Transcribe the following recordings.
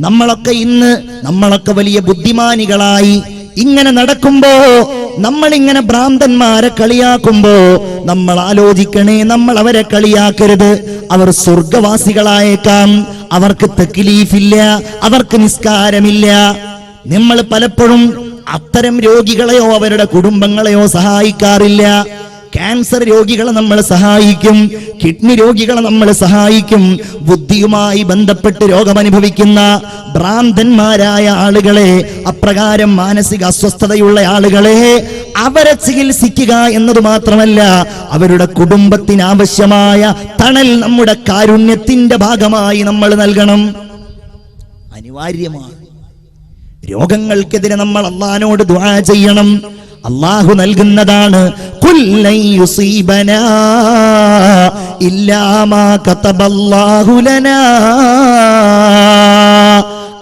നമ്മളൊക്കെ ഇന്ന് നമ്മളൊക്കെ വലിയ ബുദ്ധിമാനികളായി ഇങ്ങനെ നടക്കുമ്പോ നമ്മളിങ്ങനെ ഭ്രാന്തന്മാരെ കളിയാക്കുമ്പോ നമ്മൾ ആലോചിക്കണേ നമ്മൾ അവരെ കളിയാക്കരുത്. അവർ സ്വർഗവാസികളായേക്കാം. അവർക്ക് തെക്കിലീഫില്ല അവർക്ക് നിസ്കാരമില്ല. നമ്മൾ പലപ്പോഴും അത്തരം രോഗികളെയോ അവരുടെ കുടുംബങ്ങളെയോ സഹായിക്കാറില്ല. ക്യാൻസർ രോഗികളെ നമ്മൾ സഹായിക്കും കിഡ്നി രോഗികളെ നമ്മൾ സഹായിക്കും ബുദ്ധിയുമായി ബന്ധപ്പെട്ട് രോഗമനുഭവിക്കുന്ന ഭ്രാന്തന്മാരായ ആളുകളെ അപ്രകാരം മാനസിക അസ്വസ്ഥതയുള്ള ആളുകളെ അവരെ ചികിത്സിക്കുക എന്നത് മാത്രമല്ല അവരുടെ കുടുംബത്തിന് ആവശ്യമായ തണൽ നമ്മുടെ കാരുണ്യത്തിന്റെ ഭാഗമായി നമ്മൾ നൽകണം. അനിവാര്യമാണ്. രോഗങ്ങൾക്കെതിരെ നമ്മൾ അള്ളഹാനോട് ദുആ ചെയ്യണം. അള്ളാഹു നൽകുന്നതാണ്.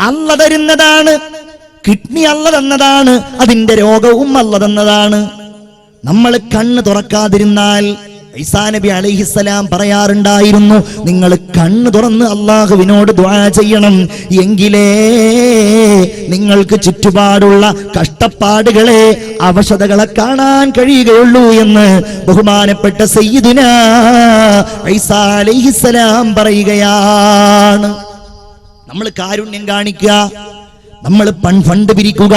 അല്ല തരുന്നതാണ്. കിഡ്നി അല്ല തന്നതാണ്. അതിന്റെ രോഗവും അല്ല തന്നതാണ്. നമ്മൾ കണ്ണ് തുറക്കാതിരുന്നാൽ ഈസാ നബി അലൈഹിസ്സലാം പറയാറുണ്ടായിരുന്നു നിങ്ങൾ കണ്ണ് തുറന്ന് അള്ളാഹുവിനോട് ദ്വാ ചെയ്യണം. എങ്കിലേ നിങ്ങൾക്ക് ചുറ്റുപാടുള്ള കഷ്ടപ്പാടുകളെ അവശതകളെ കാണാൻ കഴിയുകയുള്ളൂ എന്ന് ബഹുമാനപ്പെട്ട സയ്യിദിന ഐസാ അലൈഹിസ്സലാം പറയുകയാണ്. നമ്മൾ കാരുണ്യം കാണിക്കുക നമ്മൾ ഫണ്ട് പിരിക്കുക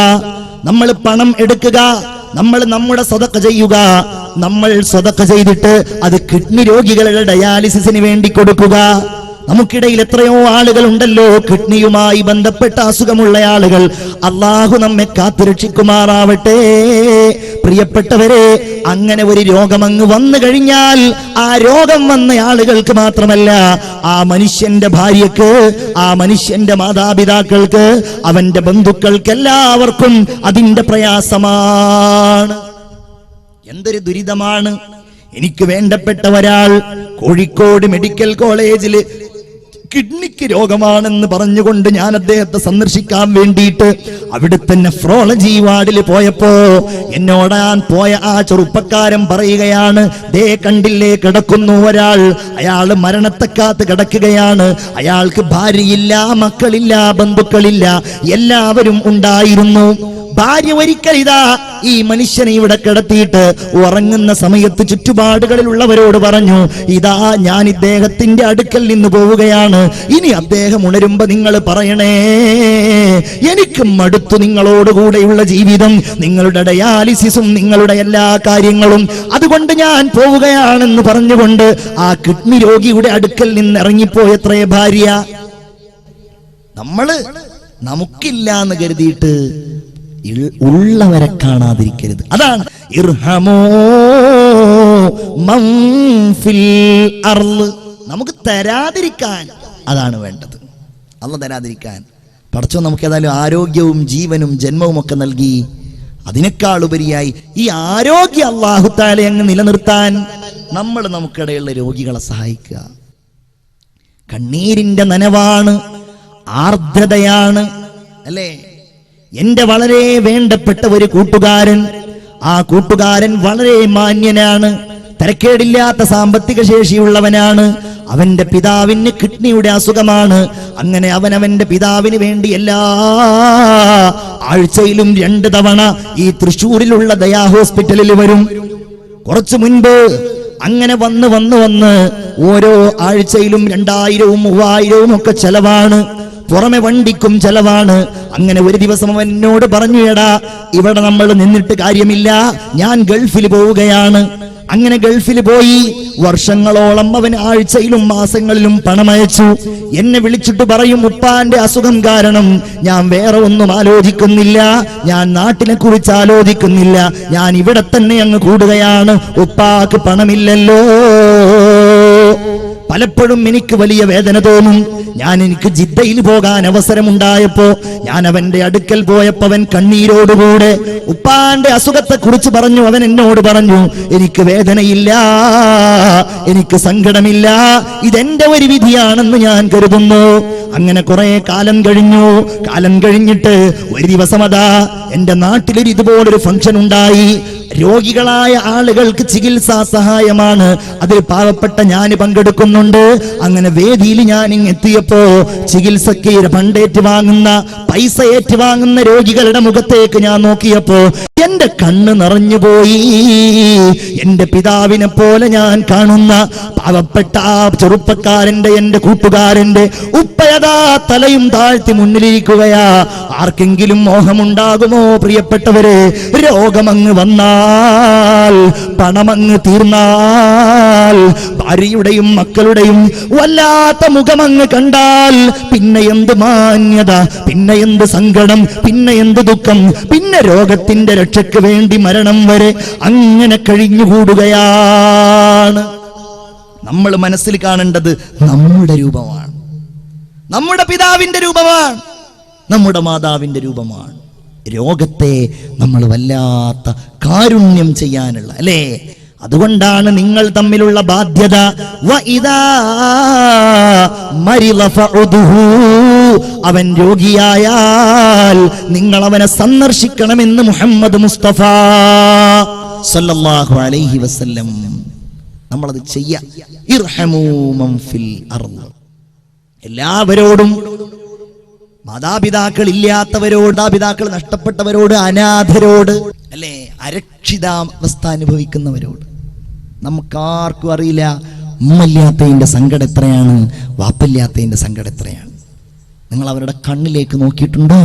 നമ്മൾ പണം എടുക്കുക നമ്മൾ നമ്മുടെ സ്വതക്ക ചെയ്യുക. നമ്മൾ സ്വതക്ക ചെയ്തിട്ട് അത് കിഡ്നി രോഗികളുടെ ഡയാലിസിസിന് വേണ്ടി കൊടുക്കുക. നമുക്കിടയിൽ എത്രയോ ആളുകൾ ഉണ്ടല്ലോ കിഡ്നിയുമായി ബന്ധപ്പെട്ട അസുഖമുള്ള ആളുകൾ. അള്ളാഹു നമ്മെ കാത്തുരക്ഷിക്കുമാറാവട്ടെ. പ്രിയപ്പെട്ടവരെ അങ്ങനെ ഒരു രോഗം അങ്ങ് വന്നു കഴിഞ്ഞാൽ ആ രോഗം വന്ന ആളുകൾക്ക് മാത്രമല്ല ആ മനുഷ്യന്റെ ഭാര്യക്ക് ആ മനുഷ്യന്റെ മാതാപിതാക്കൾക്ക് അവന്റെ ബന്ധുക്കൾക്ക് എല്ലാവർക്കും അതിന്റെ പ്രയാസമാണ്. എന്തൊരു ദുരിതമാണ്. എനിക്ക് വേണ്ടപ്പെട്ട ഒരാൾ കോഴിക്കോട് മെഡിക്കൽ കോളേജിൽ കിഡ്നിക്ക് രോഗമാണെന്ന് പറഞ്ഞുകൊണ്ട് ഞാൻ അദ്ദേഹത്തെ സന്ദർശിക്കാൻ വേണ്ടിയിട്ട് അവിടുത്തെ നെഫ്രോളജി വാർഡിൽ പോയപ്പോ എന്നോടാൻ പോയ ആ ചെറുപ്പക്കാരൻ പറയുകയാണ് ദേ കണ്ടില്ലേ കിടക്കുന്നു ഒരാൾ. അയാൾ മരണത്തെക്കാത്ത് കിടക്കുകയാണ്. അയാൾക്ക് ഭാര്യയില്ല മക്കളില്ല ബന്ധുക്കളില്ല. എല്ലാവരും ഉണ്ടായിരുന്നു. ഭാര്യ ഒരിക്കൽ ഇതാ ഈ മനുഷ്യനെ ഇവിടെ കിടത്തിയിട്ട് ഉറങ്ങുന്ന സമയത്ത് ചുറ്റുപാടുകളിലുള്ളവരോട് പറഞ്ഞു ഇതാ ഞാൻ ഇദ്ദേഹത്തിന്റെ അടുക്കൽ നിന്ന് പോവുകയാണ്. ഇനി അദ്ദേഹം ഉണരുമ്പോ നിങ്ങൾ പറയണേ എനിക്ക് മടുത്തു നിങ്ങളോടുകൂടെയുള്ള ജീവിതം നിങ്ങളുടെ ഡയാലിസിസും നിങ്ങളുടെ എല്ലാ കാര്യങ്ങളും. അതുകൊണ്ട് ഞാൻ പോവുകയാണെന്ന് പറഞ്ഞുകൊണ്ട് ആ കിഡ്നി രോഗിയുടെ അടുക്കൽ നിന്ന് ഇറങ്ങിപ്പോയത്രേ ഭാര്യ? നമ്മൾ നമുക്കില്ല എന്ന് കരുതിയിട്ട് ഉള്ളവരെ കാണാതിരിക്കരുത്. അതാണ് ഇർഹമോ. നമുക്ക് തരാതിരിക്കാൻ അതാണ് വേണ്ടത്. അല്ല തരാതിരിക്കാൻ. പഠിച്ചോ നമുക്ക് ഏതായാലും ആരോഗ്യവും ജീവനും ജന്മവും ഒക്കെ നൽകി അതിനേക്കാൾ ഉപരിയായി ഈ ആരോഗ്യ അള്ളാഹുത്താലെ അങ്ങ് നിലനിർത്താൻ നമ്മൾ നമുക്കിടയുള്ള രോഗികളെ സഹായിക്കുക. കണ്ണീരിന്റെ നനവാണ് ആർദ്രതയാണ് അല്ലേ? എന്റെ വളരെ വേണ്ടപ്പെട്ട ഒരു കൂട്ടുകാരൻ. ആ കൂട്ടുകാരൻ വളരെ മാന്യനാണ്. തിരക്കേടില്ലാത്ത സാമ്പത്തിക ശേഷിയുള്ളവനാണ്. അവന്റെ പിതാവിന് കിഡ്നിയുടെ അസുഖമാണ്. അങ്ങനെ അവൻ അവന്റെ പിതാവിന് വേണ്ടി എല്ലാ ആഴ്ചയിലും രണ്ട് തവണ ഈ തൃശ്ശൂരിലുള്ള ദയാ ഹോസ്പിറ്റലിൽ വരും. കുറച്ചു മുൻപ് അങ്ങനെ വന്ന് വന്ന് വന്ന് ഓരോ ആഴ്ചയിലും രണ്ടായിരവും മൂവായിരവും ഒക്കെ ചെലവാണ്. പുറമെ വണ്ടിക്കും ചെലവാണ്. അങ്ങനെ ഒരു ദിവസം അവൻ എന്നോട് പറഞ്ഞു എടാ ഇവിടെ നമ്മൾ നിന്നിട്ട് കാര്യമില്ല. ഞാൻ ഗൾഫിൽ പോവുകയാണ്. അങ്ങനെ ഗൾഫിൽ പോയി. വർഷങ്ങളോളം അവൻ ആഴ്ചയിലും മാസങ്ങളിലും പണമയച്ചു എന്നെ വിളിച്ചിട്ട് പറയും ഉപ്പാന്റെ അസുഖം കാരണം ഞാൻ വേറെ ഒന്നും ആലോചിക്കുന്നില്ല. ഞാൻ നാട്ടിനെ കുറിച്ച് ആലോചിക്കുന്നില്ല. ഞാൻ ഇവിടെ തന്നെ അങ്ങ് കൂടുകയാണ്. ഉപ്പാക്ക് പണമില്ലല്ലോ. പലപ്പോഴും എനിക്ക് വലിയ വേദന തോന്നും. ഞാൻ എനിക്ക് ജിദ്ദയിൽ പോകാൻ അവസരമുണ്ടായപ്പോ ഞാൻ അവന്റെ അടുക്കൽ പോയപ്പോ അവൻ കണ്ണീരോടുകൂടെ ഉപ്പാന്റെ അസുഖത്തെ കുറിച്ച് പറഞ്ഞു. അവൻ എന്നോട് പറഞ്ഞു എനിക്ക് വേദനയില്ല എനിക്ക് സങ്കടമില്ല ഇതെന്റെ ഒരു വിധിയാണെന്ന് ഞാൻ കരുതുന്നു. അങ്ങനെ കുറെ കാലം കഴിഞ്ഞു. കാലം കഴിഞ്ഞിട്ട് ഒരു ദിവസം അതാ എന്റെ നാട്ടിലൊരു ഇതുപോലൊരു ഫംഗ്ഷൻ ഉണ്ടായി. രോഗികളായ ആളുകൾക്ക് ചികിത്സാ സഹായമാണ്. അതിൽ പാവപ്പെട്ട ഞാൻ പങ്കെടുക്കുന്നുണ്ട്. അങ്ങനെ വേദിയിൽ ഞാൻ എത്തിയപ്പോ ചികിത്സക്ക് പണ്ടേറ്റ് വാങ്ങുന്ന പൈസ ഏറ്റുവാങ്ങുന്ന രോഗികളുടെ മുഖത്തേക്ക് ഞാൻ നോക്കിയപ്പോ എന്റെ കണ്ണ് നിറഞ്ഞുപോയി എന്റെ പിതാവിനെ പോലെ ഞാൻ കാണുന്ന പാവപ്പെട്ട ആ ചെറുപ്പക്കാരന്റെ എന്റെ കൂട്ടുകാരന്റെ ഉപ്പയതാ തലയും താഴ്ത്തി മുന്നിലിരിക്കുകയാ. ആർക്കെങ്കിലും മോഹമുണ്ടാകുമോ പ്രിയപ്പെട്ടവരെ? രോഗമങ്ങ് വന്നാൽ പണമങ്ങ് തീർന്നാൽ ഭാര്യയുടെയും മക്കളുടെയും വല്ലാത്ത മുഖമങ്ങ് കണ്ടാൽ പിന്നെ എന്ത് മാന്യത പിന്നെ എന്ത് സങ്കടം പിന്നെ എന്ത് ദുഃഖം പിന്നെ രോഗത്തിന്റെ രക്ഷയ്ക്ക് വേണ്ടി മരണം വരെ അങ്ങനെ കഴിഞ്ഞുകൂടുകയാണ്. നമ്മൾ മനസ്സിൽ കാണേണ്ടത് നമ്മുടെ രൂപമാണ്. നമ്മുടെ പിതാവിന്റെ രൂപമാണ്. നമ്മുടെ മാതാവിന്റെ രൂപമാണ്. രോഗത്തെ നമ്മൾ വല്ലാത്ത കാരുണ്യം ചെയ്യാനുള്ള അല്ലേ? അതുകൊണ്ടാണ് നിങ്ങൾ തമ്മിലുള്ള ബാധ്യത. അവൻ രോഗിയായാൽ നിങ്ങൾ അവനെ സന്ദർശിക്കണമെന്ന് മുഹമ്മദ് മുസ്തഫ സല്ലല്ലാഹു അലൈഹി വസല്ലം. നമ്മളത് ചെയ്യാം. എല്ലാവരോടും മാതാപിതാക്കൾ ഇല്ലാത്തവരോട് മാതാപിതാക്കൾ നഷ്ടപ്പെട്ടവരോട് അനാഥരോട് അല്ലെ? അരക്ഷിതാവസ്ഥ അനുഭവിക്കുന്നവരോട്. നമുക്കാർക്കും അറിയില്ല ഉമ്മല്ലാത്തതിന്റെ സങ്കടം എത്രയാണ് വാപ്പില്ലാത്തതിന്റെ സങ്കടം എത്രയാണ്. നിങ്ങൾ അവരുടെ കണ്ണിലേക്ക് നോക്കിയിട്ടുണ്ടോ?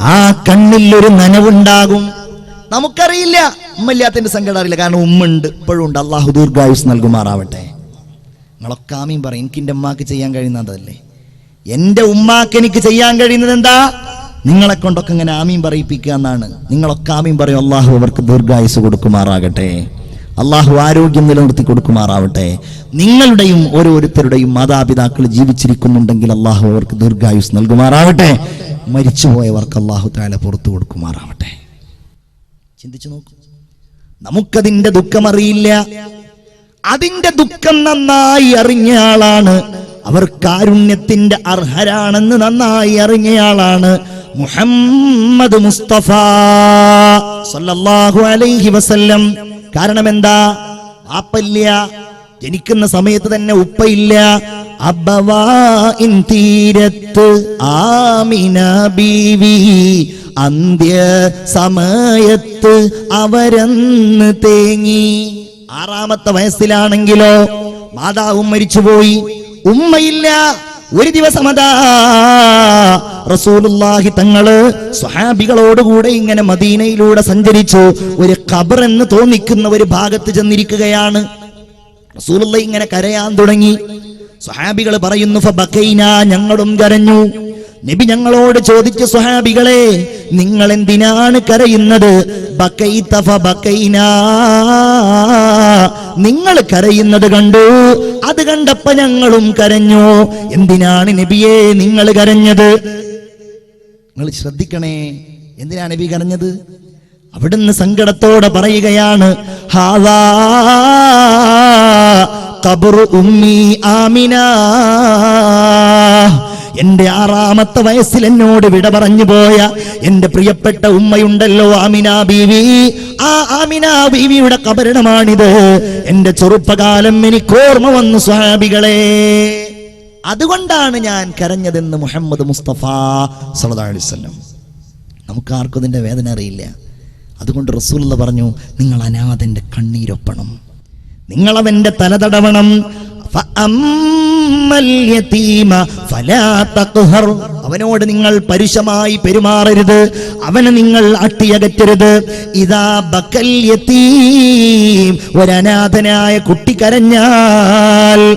ആ കണ്ണിൽ ഒരു നനവുണ്ടാകും. നമുക്കറിയില്ല ഉമ്മല്ലാത്തതിന്റെ സങ്കടം അറിയില്ല. കാരണം ഉമ്മ ഉണ്ട് ഇപ്പോഴും ഉണ്ട്. അള്ളാഹു ദീർഘായുസ് നൽകുമാറാവട്ടെ. നിങ്ങളൊക്കെ ആമീൻ പറയും എനിക്ക് എന്റെ ഉമ്മാക്ക് ചെയ്യാൻ കഴിയുന്നതല്ലേ എന്റെ ഉമ്മാക്ക് എനിക്ക് ചെയ്യാൻ കഴിയുന്നത് എന്താ? നിങ്ങളെ കൊണ്ടൊക്കെ ഇങ്ങനെ ആമീൻ പറയിപ്പിക്കുക എന്നാണ്. നിങ്ങളൊക്കെ ആമീൻ പറയും അള്ളാഹു അവർക്ക് ദീർഘായുസ് കൊടുക്കുമാറാകട്ടെ. അള്ളാഹു ആരോഗ്യം നിലനിർത്തി കൊടുക്കുമാറാവട്ടെ. നിങ്ങളുടെയും ഓരോരുത്തരുടെയും മാതാപിതാക്കൾ ജീവിച്ചിരിക്കുന്നുണ്ടെങ്കിൽ അള്ളാഹു അവർക്ക് ദീർഘായുസ് നൽകുമാറാവട്ടെ. മരിച്ചുപോയവർക്ക് അള്ളാഹു താല പുറത്തു കൊടുക്കുമാറാവട്ടെ. ചിന്തിച്ചു നോക്കൂ. നമുക്കതിന്റെ ദുഃഖമറിയില്ല അതിന്റെ ദുഃഖം നന്നായി അറിഞ്ഞ ആളാണ് അവർ കാരുണ്യത്തിന്റെ അർഹരാണെന്ന് നന്നായി അറിഞ്ഞയാളാണ് മുഹമ്മദ് മുസ്തഫ സല്ലല്ലാഹു അലൈഹി വസല്ലം. കാരണം എന്താ ആപ്പല്ല ജനിക്കുന്ന സമയത്ത് തന്നെ ഉപ്പയില്ല. തീരത്ത് ആമിന ബീവി അന്ത്യ സമയത്ത് അവരന്ന് തേങ്ങി. ആറാമത്തെ വയസ്സിലാണെങ്കിലോ മാതാവും മരിച്ചുപോയി. ഉമ്മയില്ല ഒരു ദിവസം അതാ. റസൂലുള്ളാഹി തങ്ങൾ സ്വഹാബികളോടുകൂടെ ഇങ്ങനെ മദീനയിലൂടെ സഞ്ചരിച്ചു. ഒരു ഖബർ എന്ന് തോന്നിക്കുന്ന ഒരു ഭാഗത്ത് ചെന്നിരിക്കുകയാണ്. റസൂലുള്ള ഇങ്ങനെ കരയാൻ തുടങ്ങി. സ്വഹാബികൾ പറയുന്നു ഞങ്ങളും കരഞ്ഞു. നബി ഞങ്ങളോട് ചോദിച്ചു സ്വഹാബികളെ നിങ്ങൾ എന്തിനാണ് കരയുന്നത് നിങ്ങൾ കരയുന്നത് കണ്ടു അത് കണ്ടപ്പോ ഞങ്ങളും കരഞ്ഞു. എന്തിനാണ് നബിയെ നിങ്ങൾ കരഞ്ഞത്? നിങ്ങൾ ശ്രദ്ധിക്കണേ എന്തിനാണ് നബി കരഞ്ഞത്? അവിടുന്ന് സങ്കടത്തോടെ പറയുകയാണ് ഹാവാ ഉമ്മി ആമിന. എന്റെ ആറാമത്തെ വയസ്സിൽ എന്നോട് വിട പറഞ്ഞു പോയ എന്റെ പ്രിയപ്പെട്ട ഉമ്മയുണ്ടല്ലോ ആമിന ബീവി. ആ ആമിന ബീവിയുടെ കബരണമാണിത്. എന്റെ ചെറുപ്പകാലം എനിക്ക് ഓർമ്മ വന്നു സ്വാഭികളെ അതുകൊണ്ടാണ് ഞാൻ കരഞ്ഞതെന്ന് മുഹമ്മദ് മുസ്തഫ അലൈഹി വസല്ലം. നമുക്കാർക്കും ഇതിന്റെ വേദന അറിയില്ല. അതുകൊണ്ട് റസൂലുള്ള പറഞ്ഞു നിങ്ങൾ അനാഥന്റെ കണ്ണീരൊപ്പണം. നിങ്ങൾ അവന്റെ തലതടവണം അവനോട് നിങ്ങൾ പരുഷമായി പെരുമാറരുത്. അവനെ നിങ്ങൾ അട്ടിയകറ്റരുത്. ഇതാ ബക്കൽ യതീം. ഒരനാഥനായ കുട്ടി കരഞ്ഞാൽ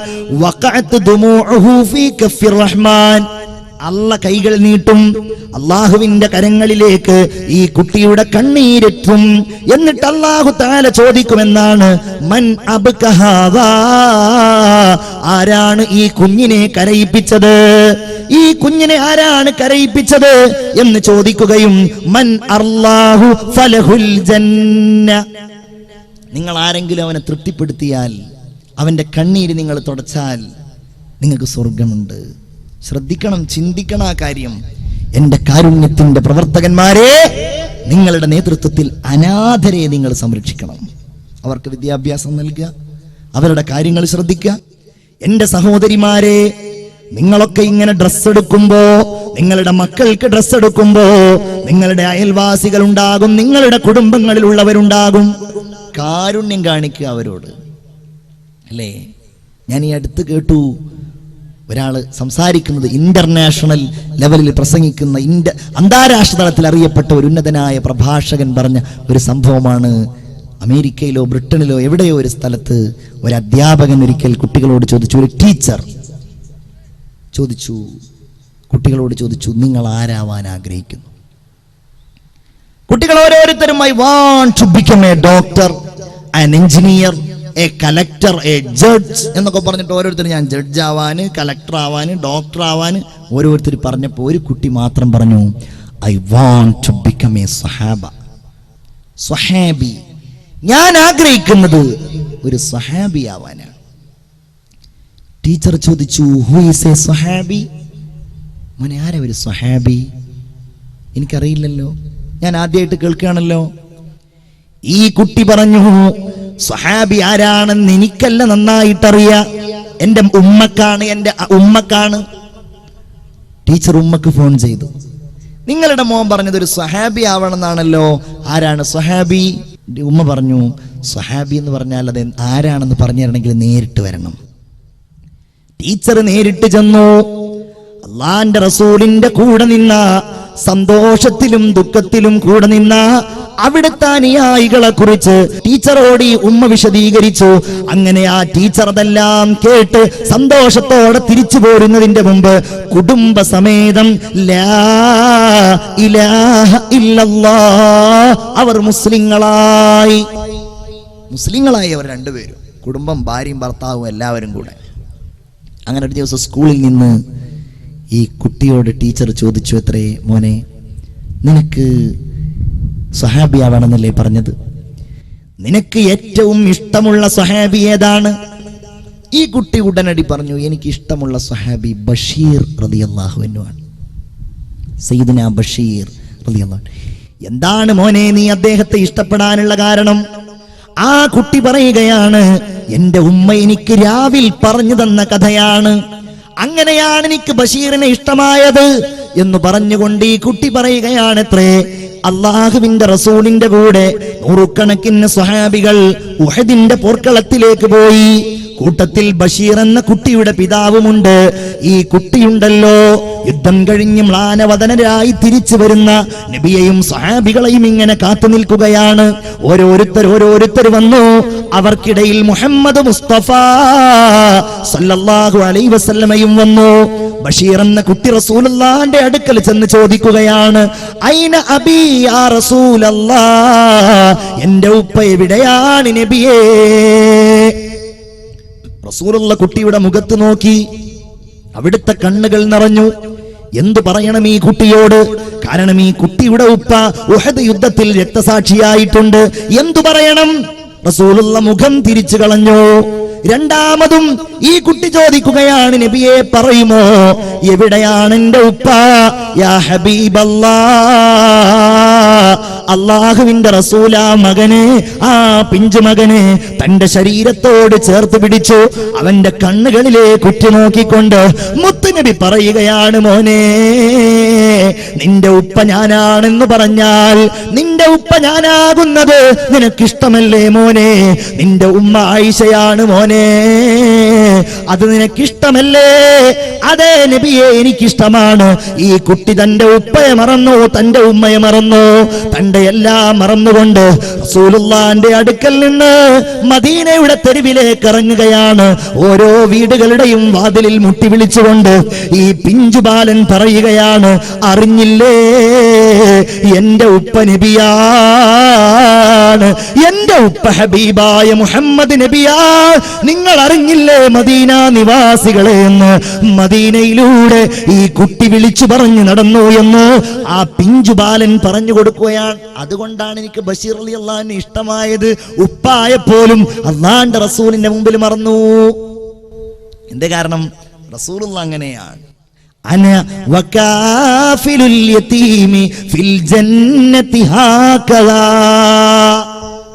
ഫീ റഹ്മാൻ. അല്ല കൈകൾ നീട്ടും. അള്ളാഹുവിന്റെ കരങ്ങളിലേക്ക് ഈ കുട്ടിയുടെ കണ്ണീരെത്തും എന്നിട്ട് അള്ളാഹു താല ചോദിക്കുമെന്നാണ് മൻ? ആരാണ് ഈ കുഞ്ഞിനെ കരയിപ്പിച്ചത്? ഈ കുഞ്ഞിനെ ആരാണ് കരയിപ്പിച്ചത് എന്ന് ചോദിക്കുകയും മൻ അർലാഹു ഫലഹുൽ ജന്ന. നിങ്ങൾ ആരെങ്കിലും അവനെ തൃപ്തിപ്പെടുത്തിയാൽ അവന്റെ കണ്ണീര് നിങ്ങൾ തുടച്ചാൽ നിങ്ങൾക്ക് സ്വർഗമുണ്ട് ശ്രദ്ധിക്കണം ചിന്തിക്കണം ആ കാര്യം. എന്റെ കാരുണ്യത്തിന്റെ പ്രവർത്തകന്മാരെ നിങ്ങളുടെ നേതൃത്വത്തിൽ അനാഥരെ നിങ്ങൾ സംരക്ഷിക്കണം. അവർക്ക് വിദ്യാഭ്യാസം നൽകുക അവരുടെ കാര്യങ്ങൾ ശ്രദ്ധിക്കുക. എന്റെ സഹോദരിമാരെ നിങ്ങളൊക്കെ ഇങ്ങനെ ഡ്രസ്സ് എടുക്കുമ്പോ നിങ്ങളുടെ മക്കൾക്ക് ഡ്രസ്സ് എടുക്കുമ്പോ നിങ്ങളുടെ അയൽവാസികൾ ഉണ്ടാകും നിങ്ങളുടെ കുടുംബങ്ങളിലുള്ളവരുണ്ടാകും. കാരുണ്യം കാണിക്കുക അവരോട്. അല്ലേ? ഞാൻ ഈ അടുത്ത് കേട്ടു ഒരാൾ സംസാരിക്കുന്നത് ഇന്റർനാഷണൽ ലെവലിൽ പ്രസംഗിക്കുന്ന ഇന്ത്യ അന്താരാഷ്ട്ര തലത്തിൽ അറിയപ്പെട്ട ഒരു ഉന്നതനായ പ്രഭാഷകൻ പറഞ്ഞ ഒരു സംഭവമാണ്. അമേരിക്കയിലോ ബ്രിട്ടനിലോ എവിടെയോ ഒരു സ്ഥലത്ത് ഒരു അധ്യാപകൻ ഒരിക്കൽ കുട്ടികളോട് ചോദിച്ചു ഒരു ടീച്ചർ ചോദിച്ചു കുട്ടികളോട് ചോദിച്ചു നിങ്ങൾ ആരാവാൻ ആഗ്രഹിക്കുന്നു? കുട്ടികൾ ഓരോരുത്തരും I want to become a doctor an engineer a collector a judge എന്നൊക്കെ പറഞ്ഞിട്ട് ഓരോരുത്തർ ഞാൻ ജഡ്ജ് ആവാന് കലക്ടർ ആവാന് ഡോക്ടർ ആവാന് ഓരോരുത്തർ പറഞ്ഞപ്പോൾ ഒരു കുട്ടി മാത്രം പറഞ്ഞു I want to become a സഹാബ സഹാബി ഞാൻ ആഗ്രഹിക്കുന്നത് ഒരു സഹാബി ആവാനാണ്. ടീച്ചർ ചോദിച്ചു ഹു ഈസ് എ സഹാബി മോനെ ആരാ ഒരു സഹാബി എനിക്കറിയില്ലല്ലോ. ഞാൻ ആദ്യമായിട്ട് കേൾക്കുകയാണല്ലോ. ഈ കുട്ടി പറഞ്ഞു സ്വഹാബി ആരാണെന്ന് എനിക്കല്ല നന്നായിട്ടറിയ. എന്റെ ഉമ്മക്കാണ് എന്റെ ഉമ്മക്കാണ്. ടീച്ചർ ഉമ്മക്ക് ഫോൺ ചെയ്തു. നിങ്ങളുടെ മോൻ പറഞ്ഞത് ഒരു സ്വഹാബി ആവണമെന്നാണല്ലോ. ആരാണ് സ്വഹാബി? ഉമ്മ പറഞ്ഞു സ്വഹാബി എന്ന് പറഞ്ഞാൽ അത് ആരാണെന്ന് പറഞ്ഞു തരണമെങ്കിൽ നേരിട്ട് വരണം. ടീച്ചർ നേരിട്ട് ചെന്നു. അള്ളാന്റെ റസൂലിന്റെ കൂടെ നിന്ന സന്തോഷത്തിലും ദുഃഖത്തിലും കൂടെ നിന്ന അവിടുത്തെ അനുയായികളെ കുറിച്ച് ടീച്ചറോടി ഉമ്മ വിശദീകരിച്ചു. അങ്ങനെ ആ ടീച്ചർ അതെല്ലാം കേട്ട് സന്തോഷത്തോടെ തിരിച്ചു പോരുന്നതിന്റെ മുമ്പ് കുടുംബ സമേതം അവർ മുസ്ലിങ്ങളായി. മുസ്ലിങ്ങളായി അവർ രണ്ടുപേരും. കുടുംബം ഭാര്യയും ഭർത്താവും എല്ലാവരും കൂടെ. അങ്ങനെ ഒരു ദിവസം സ്കൂളിൽ നിന്ന് ഈ കുട്ടിയോട് ടീച്ചർ ചോദിച്ചു എത്രേ മോനെ നിനക്ക് സഹാബിയാവണമെന്നല്ലേ പറഞ്ഞത്? നിനക്ക് ഏറ്റവും ഇഷ്ടമുള്ള സഹാബി ഏതാണ്? ഈ കുട്ടി ഉടനടി പറഞ്ഞു എനിക്ക് ഇഷ്ടമുള്ള സഹാബി ബഷീർ റതി അള്ളാഹുവിനുമാണ് സയ്യിദിന ബഷീർ റതി അള്ളാഹു എന്താണ് മോനെ നീ അദ്ദേഹത്തെ ഇഷ്ടപ്പെടാനുള്ള കാരണം? ആ കുട്ടി പറയുകയാണ് എന്റെ ഉമ്മ എനിക്ക് രാവിൽ പറഞ്ഞു തന്ന കഥയാണ്. അങ്ങനെയാണ് എനിക്ക് ബഷീറിനെ ഇഷ്ടമായത് എന്ന് പറഞ്ഞുകൊണ്ട് ഈ കുട്ടി പറയുകയാണത്രേ അള്ളാഹുവിന്റെ റസൂലിന്റെ കൂടെ നൂറുകണക്കിന് സ്വഹാബികൾ ഉഹദിന്റെ പോർക്കളത്തിലേക്ക് പോയി. കൂട്ടത്തിൽ ബഷീർ എന്ന കുട്ടിയുടെ പിതാവുമുണ്ട്. ഈ കുട്ടിയുണ്ടല്ലോ യുദ്ധം കഴിഞ്ഞ് മ്ലാനവതനരായി തിരിച്ചു വരുന്ന നബിയെയും സഹാബികളെയും ഇങ്ങനെ കാത്തു നിൽക്കുകയാണ്. ഓരോരുത്തർ ഓരോരുത്തർ വന്നു. അവർക്കിടയിൽ മുഹമ്മദ് മുസ്തഫ സല്ലല്ലാഹു അലൈഹി വസല്ലമയും വന്നു. ബഷീർ എന്ന കുട്ടി റസൂലുള്ളാന്റെ അടുക്കൽ ചെന്ന് ചോദിക്കുകയാണ് ഐന അബി റസൂലല്ലാ എന്റെ ഉപ്പ എവിടെയാണ് നബിയേ? റസൂലുള്ള കുട്ടിയുടെ മുഖത്ത് നോക്കി. അവിടുത്തെ കണ്ണുകൾ നിറഞ്ഞു. എന്തു പറയണം ഈ കുട്ടിയോട്? കാരണം ഈ കുട്ടിയുടെ ഉപ്പ ഉഹദ് യുദ്ധത്തിൽ രക്തസാക്ഷിയായിട്ടുണ്ട്. എന്തു പറയണം? റസൂലുള്ള മുഖം തിരിച്ചു കളഞ്ഞു. രണ്ടാമതും ഈ കുട്ടി ചോദിക്കുകയാണ് നബിയെ പറയുമോ? എവിടെയാണ് എന്റെ ഉപ്പ? യാ ഹബീബല്ലാ. അള്ളാഹുവിന്റെ റസൂല മകന് ആ പിഞ്ചു മകന് തന്റെ ശരീരത്തോട് ചേർത്ത് പിടിച്ചു. അവന്റെ കണ്ണുകളിലേക്ക് ഉറ്റുനോക്കിക്കൊണ്ട് മുത്തുനബി പറയുകയാണ് മോനെ നിന്റെ ഉപ്പ ഞാനാണെന്ന് പറഞ്ഞാൽ നിന്റെ ഉപ്പ ഞാനാകുന്നത് നിനക്കിഷ്ടമല്ലേ മോനെ? നിന്റെ ഉമ്മ ആയിഷയാണ് മോനെ. അത് നിനക്കിഷ്ടമല്ലേ? അതെ നബിയെ എനിക്കിഷ്ടമാണ്. ഈ കുട്ടി തന്റെ ഉപ്പയെ മറന്നു തന്റെ ഉമ്മയെ മറന്നു? തന്റെ എല്ലാം മറന്നുകൊണ്ട് റസൂലുള്ളാന്റെ അടുക്കൽ നിന്ന് മദീനയുടെ തെരുവിലേക്ക് ഇറങ്ങുകയാണ്. ഓരോ വീടുകളുടെയും വാതിലിൽ മുട്ടി വിളിച്ചുകൊണ്ട് ഈ പിഞ്ചു ബാലൻ പറയുകയാണ് അറിഞ്ഞില്ലേ? എന്റെ ഉപ്പ നബിയാണ്. എന്റെ ഉപ്പ ഹബീബായ മുഹമ്മദ് നബിയാ. നിങ്ങൾ അറിഞ്ഞില്ലേ മദീന നിവാസികളെ എന്ന് മദീനയിലൂടെ ഈ കുട്ടി വിളിച്ചു പറഞ്ഞു നടന്നു എന്ന് ആ പിഞ്ചു ബാലൻ പറഞ്ഞു കൊടുക്കുകയാണ്. അതുകൊണ്ടാണ് എനിക്ക് ബഷീർ അലി അള്ളാഹിന് ഇഷ്ടമായത്. ഉപ്പായപ്പോലും അള്ളാന്റെ റസൂലിന്റെ മുമ്പിൽ മറന്നു. എന്തേ കാരണം? റസൂലുള്ള അങ്ങനെയാണ്.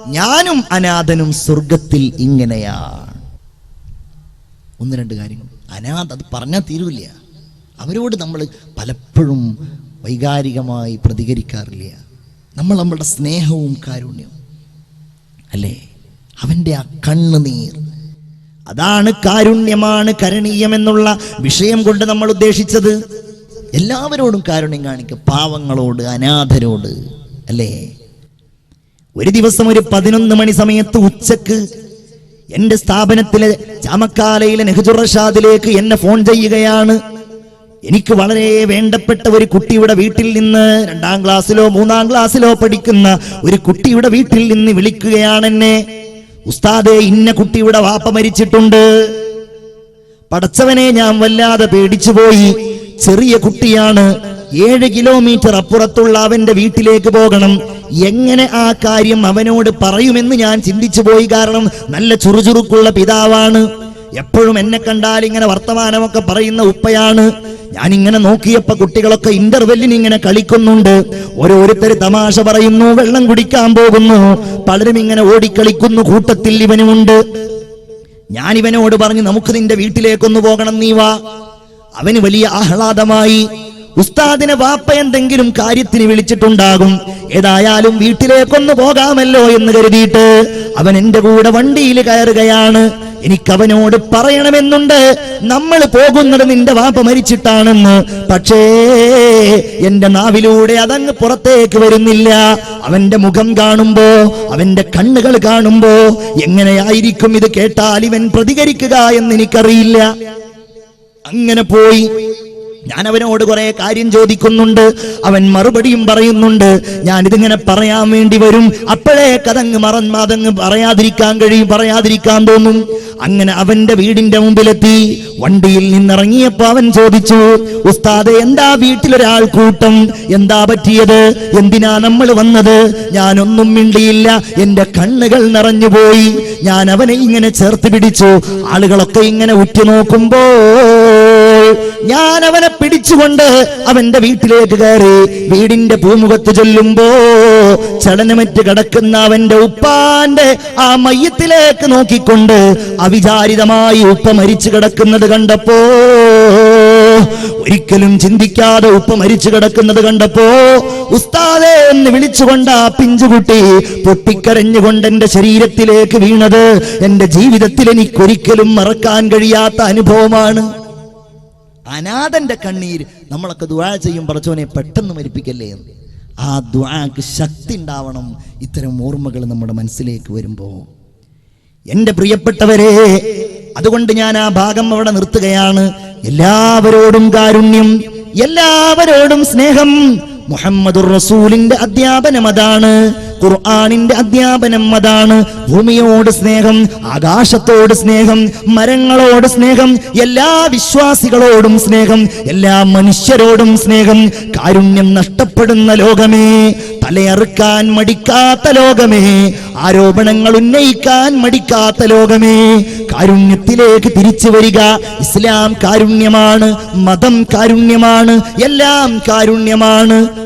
ഞാനും അനാഥനും സ്വർഗത്തിൽ ഇങ്ങനെയാണ്. ഒന്ന് രണ്ട് കാര്യങ്ങൾ. അനാഥ അത് പറഞ്ഞാൽ തീരുവില്ല അവരോട് നമ്മൾ പലപ്പോഴും വൈകാരികമായി പ്രതികരിക്കാറില്ല. നമ്മൾ നമ്മളുടെ സ്നേഹവും കാരുണ്യവും. അല്ലേ? അവന്റെ ആ കണ്ണുനീർ. അതാണ് കാരുണ്യമാണ് കരണീയമെന്നുള്ള വിഷയം കൊണ്ട് നമ്മൾ ഉദ്ദേശിച്ചത്. എല്ലാവരോടും കാരുണ്യം കാണിക്കുക പാവങ്ങളോട് അനാഥരോട്. അല്ലേ? ഒരു ദിവസം ഒരു പതിനൊന്ന് മണി സമയത്ത് ഉച്ചയ്ക്ക് എന്റെ സ്ഥാപനത്തിലെ ചാമക്കാലയിലെ നെഹ്ജുറഷാദിലേക്ക് എന്നെ ഫോൺ ചെയ്യുകയാണ്. എനിക്ക് വളരെ വേണ്ടപ്പെട്ട ഒരു കുട്ടിയുടെ വീട്ടിൽ നിന്ന് രണ്ടാം ക്ലാസ്സിലോ മൂന്നാം ക്ലാസ്സിലോ പഠിക്കുന്ന ഒരു കുട്ടിയുടെ വീട്ടിൽ നിന്ന് വിളിക്കുകയാണ് എന്നെ. ഉസ്താദെ ഇന്ന കുട്ടിയുടെ വാപ്പ മരിച്ചിട്ടുണ്ട്. പടച്ചവനെ ഞാൻ വല്ലാതെ പേടിച്ചു പോയി. ചെറിയ കുട്ടിയാണ്. ഏഴ് കിലോമീറ്റർ അപ്പുറത്തുള്ള അവന്റെ വീട്ടിലേക്ക് പോകണം. എങ്ങനെ ആ കാര്യം അവനോട് പറയുമെന്ന് ഞാൻ ചിന്തിച്ചു പോയി കാരണം നല്ല ചുറുചുറുക്കുള്ള പിതാവാണ്. എപ്പോഴും എന്നെ കണ്ടാൽ ഇങ്ങനെ വർത്തമാനമൊക്കെ പറയുന്ന ഉപ്പയാണ്. ഞാൻ ഇങ്ങനെ നോക്കിയപ്പോ കുട്ടികളൊക്കെ ഇന്റർവെല്ലിന് ഇങ്ങനെ കളിക്കുന്നുണ്ട്. ഓരോരുത്തർ തമാശ പറയുന്നു വെള്ളം കുടിക്കാൻ പോകുന്നു പലരും ഇങ്ങനെ ഓടിക്കളിക്കുന്നു കൂട്ടത്തിൽ ഇവനുമുണ്ട്. ഞാൻ ഇവനോട് പറഞ്ഞു നമുക്ക് നിന്റെ വീട്ടിലേക്കൊന്നു പോകണം നീ വാ. അവന് വലിയ ആഹ്ലാദമായി. ഉസ്താദിനെ വാപ്പ എന്തെങ്കിലും കാര്യത്തിന് വിളിച്ചിട്ടുണ്ടാകും. ഏതായാലും വീട്ടിലേക്കൊന്നു പോകാമല്ലോ എന്ന് കരുതിയിട്ട് അവൻ എന്റെ കൂടെ വണ്ടിയിൽ കയറുകയാണ്. എനിക്കവനോട് പറയണമെന്നുണ്ട്. നമ്മൾ പോകുന്നത് നിന്റെ വാപ്പ മരിച്ചിട്ടാണെന്ന്. പക്ഷേ എന്റെ നാവിലൂടെ അതങ്ങ് പുറത്തേക്ക് വരുന്നില്ല. അവന്റെ മുഖം കാണുമ്പോ അവന്റെ കണ്ണുകൾ കാണുമ്പോ എങ്ങനെയായിരിക്കും ഇത് കേട്ടാൽ ഇവൻ പ്രതികരിക്കുക എന്ന് എനിക്കറിയില്ല. അങ്ങനെ പോയി. ഞാൻ അവനോട് കുറെ കാര്യം ചോദിക്കുന്നുണ്ട്. അവൻ മറുപടിയും പറയുന്നുണ്ട്. ഞാൻ ഇതിങ്ങനെ പറയാൻ വേണ്ടി വരും. അപ്പോഴേ കഥങ്ങ് മറന്മാതങ്ങ് പറയാതിരിക്കാൻ കഴിയും പറയാതിരിക്കാൻ തോന്നും. അങ്ങനെ അവന്റെ വീടിന്റെ മുമ്പിലെത്തി. വണ്ടിയിൽ നിന്നിറങ്ങിയപ്പോ അവൻ ചോദിച്ചു ഉസ്താദെ എന്താ വീട്ടിലൊരാൾ കൂട്ടം? എന്താ പറ്റിയത്? എന്തിനാ നമ്മൾ വന്നത്? ഞാനൊന്നും മിണ്ടിയില്ല. എന്റെ കണ്ണുകൾ നിറഞ്ഞുപോയി ഞാൻ അവനെ ഇങ്ങനെ ചേർത്ത് പിടിച്ചു. ആളുകളൊക്കെ ഇങ്ങനെ ഉറ്റുനോക്കുമ്പോൾ ഞാൻ അവനെ പിടിച്ചുകൊണ്ട് അവന്റെ വീട്ടിലേക്ക് കയറി വീടിന്റെ പൂമുഖത്ത് ചൊല്ലുമ്പോ ചലനമറ്റ് കിടക്കുന്ന അവന്റെ ഉപ്പാന്റെ ആ മയ്യത്തിലേക്ക് നോക്കിക്കൊണ്ട് അവിചാരിതമായി ഉപ്പ മരിച്ചു കിടക്കുന്നത് കണ്ടപ്പോ ഒരിക്കലും ചിന്തിക്കാതെ ഉപ്പ മരിച്ചു കിടക്കുന്നത് കണ്ടപ്പോ ഉസ്താദെ എന്ന് വിളിച്ചുകൊണ്ട് ആ പിഞ്ചുകുട്ടി പൊട്ടിക്കരഞ്ഞുകൊണ്ട് എന്റെ ശരീരത്തിലേക്ക് വീണത് എന്റെ ജീവിതത്തിൽ എനിക്കൊരിക്കലും മറക്കാൻ കഴിയാത്ത അനുഭവമാണ്. അനാഥന്റെ കണ്ണീർ നമ്മളൊക്കെ ദുആ ചെയ്യും പറച്ചോനെ പെട്ടെന്ന് മരിപ്പിക്കല്ലേ എന്ന്. ആ ദ്വാക്ക് ശക്തി ഉണ്ടാവണം. ഇത്തരം ഓർമ്മകൾ നമ്മുടെ മനസ്സിലേക്ക് വരുമ്പോ. എന്റെ പ്രിയപ്പെട്ടവരെ അതുകൊണ്ട് ഞാൻ ആ ഭാഗം അവിടെ നിർത്തുകയാണ്. എല്ലാവരോടും കാരുണ്യം എല്ലാവരോടും സ്നേഹം മുഹമ്മദുർ റസൂലിന്റെ അധ്യാപനം അതാണ്. ഖുർആാനിന്റെ അധ്യാപനം അതാണ്. ഭൂമിയോട് സ്നേഹം ആകാശത്തോട് സ്നേഹം മരങ്ങളോട് സ്നേഹം എല്ലാ വിശ്വാസികളോടും സ്നേഹം എല്ലാ മനുഷ്യരോടും സ്നേഹം. കാരുണ്യം നഷ്ടപ്പെടുന്ന ലോകമേ തലയറുക്കാൻ മടിക്കാത്ത ലോകമേ ആരോപണങ്ങൾ ഉന്നയിക്കാൻ മടിക്കാത്ത ലോകമേ. കാരുണ്യത്തിലേക്ക് തിരിച്ചു വരിക ഇസ്ലാം കാരുണ്യമാണ് മതം കാരുണ്യമാണ് എല്ലാം കാരുണ്യമാണ്.